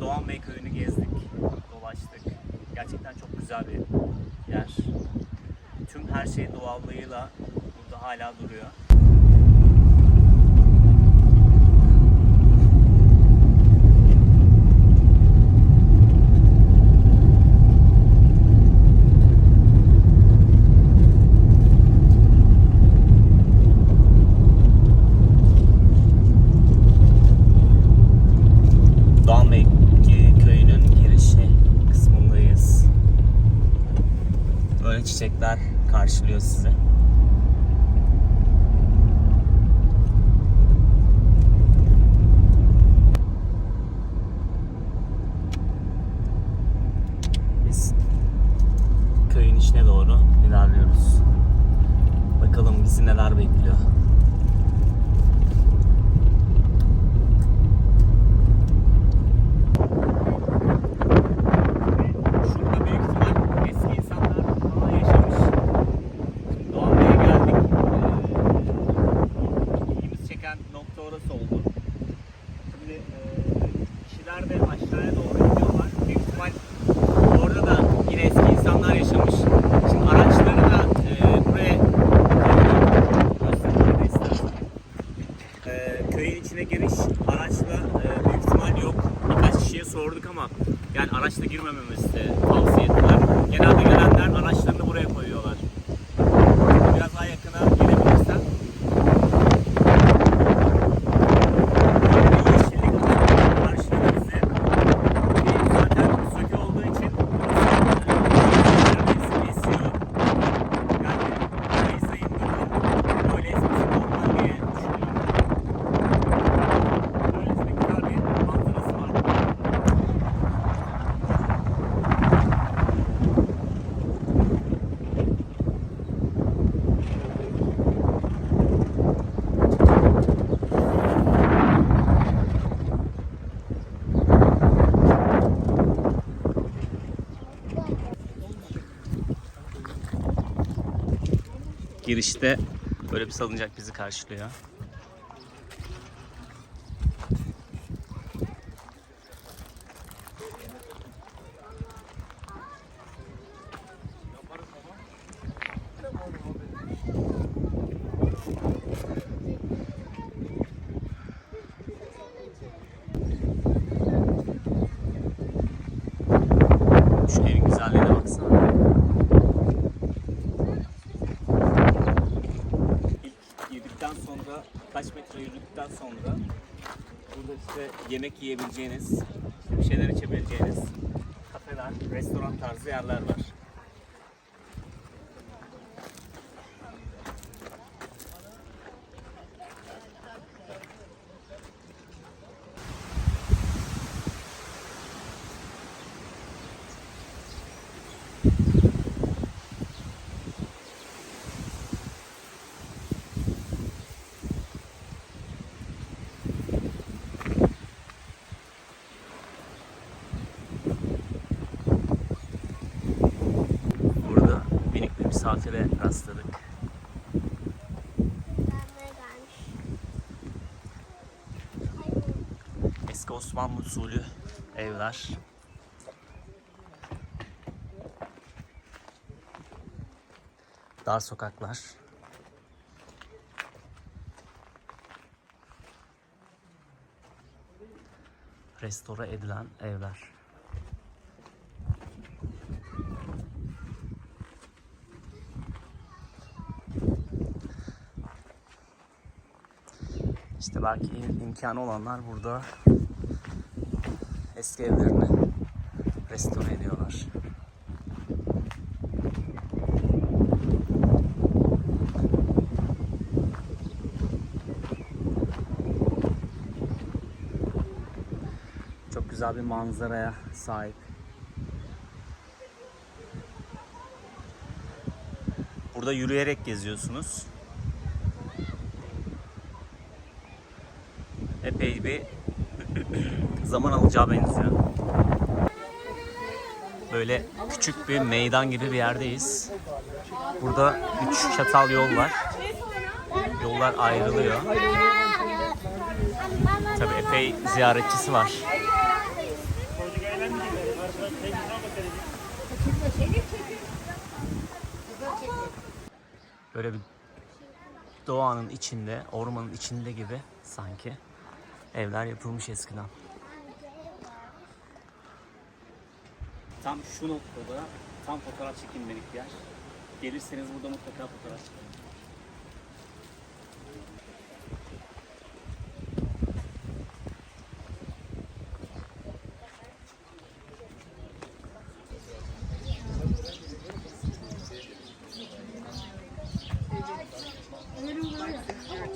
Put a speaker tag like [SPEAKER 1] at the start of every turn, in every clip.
[SPEAKER 1] Doğan Bey köyünü gezdik, dolaştık. Gerçekten çok güzel bir yer. Tüm her şey doğallığıyla burada hala duruyor. Doğan Bey e, köyünün girişi kısmındayız. Böyle çiçekler karşılıyor sizi. Biz köyün içine doğru ilerliyoruz. Bakalım bizi neler bekliyor. Girişte böyle bir salıncak bizi karşılıyor. Yürüdükten sonra burada işte yemek yiyebileceğiniz, işte bir şeyler içebileceğiniz kafeler, restoran tarzı yerler var. Misafire rastladık. Eski Osmanlı usulü evler. Dar sokaklar. Restore edilen evler. Belki im- imkanı olanlar burada eski evlerini restore ediyorlar. Çok güzel bir manzaraya sahip. Burada yürüyerek geziyorsunuz. Epey bir zaman alacağı benziyor. Böyle küçük bir meydan gibi bir yerdeyiz. Burada üç çatal yol var. Yollar ayrılıyor. Tabii epey ziyaretçisi var. Böyle bir doğanın içinde, ormanın içinde gibi sanki evler yapılmış eskiden. Tam şu noktada tam fotoğraf çekilmelik yer. Gelirseniz burada mutlaka fotoğraf çekin.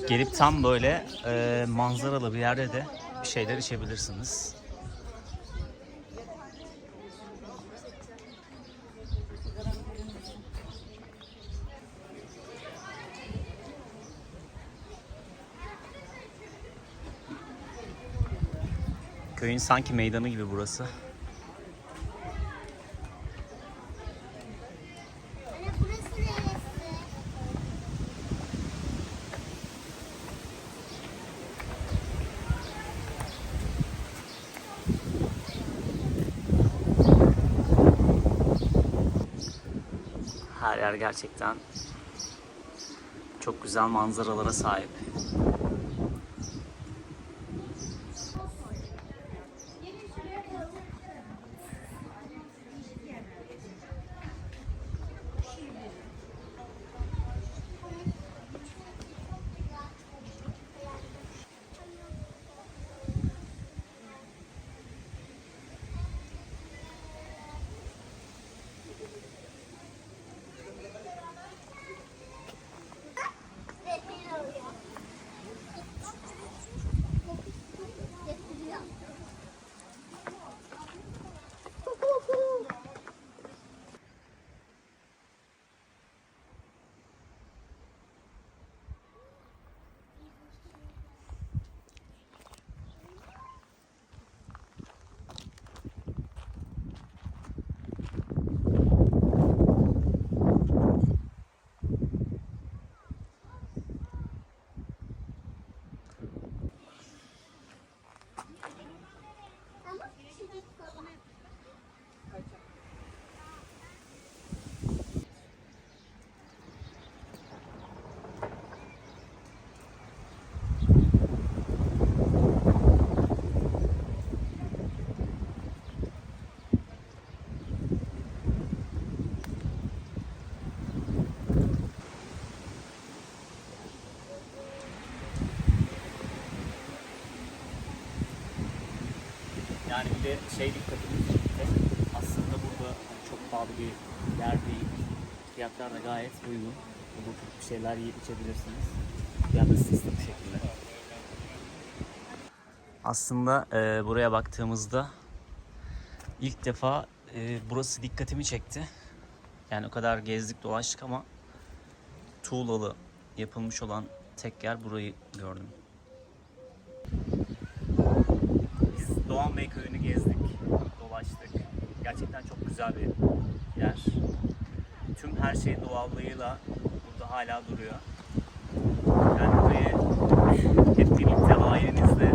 [SPEAKER 1] Gelip tam böyle e, manzaralı bir yerde de bir şeyler içebilirsiniz. Köyün sanki meydanı gibi burası. Her yer gerçekten çok güzel manzaralara sahip. De şey dikkatimi çekti. Aslında burada çok pahalı bir yer değil. Fiyatlar da gayet uygun. Burada bir şeyler yiyip içebilirsiniz. Fiyat listesi de bu şekilde. Aslında e, buraya baktığımızda ilk defa e, burası dikkatimi çekti. Yani o kadar gezdik dolaştık ama tuğlalı yapılmış olan tek yer burayı gördüm. Biz Doğan Bey köyünü gezdik, dolaştık. Gerçekten çok güzel bir yer. Tüm her şey doğallığıyla burada hala duruyor. Yani burayı hep birlikte ailenizle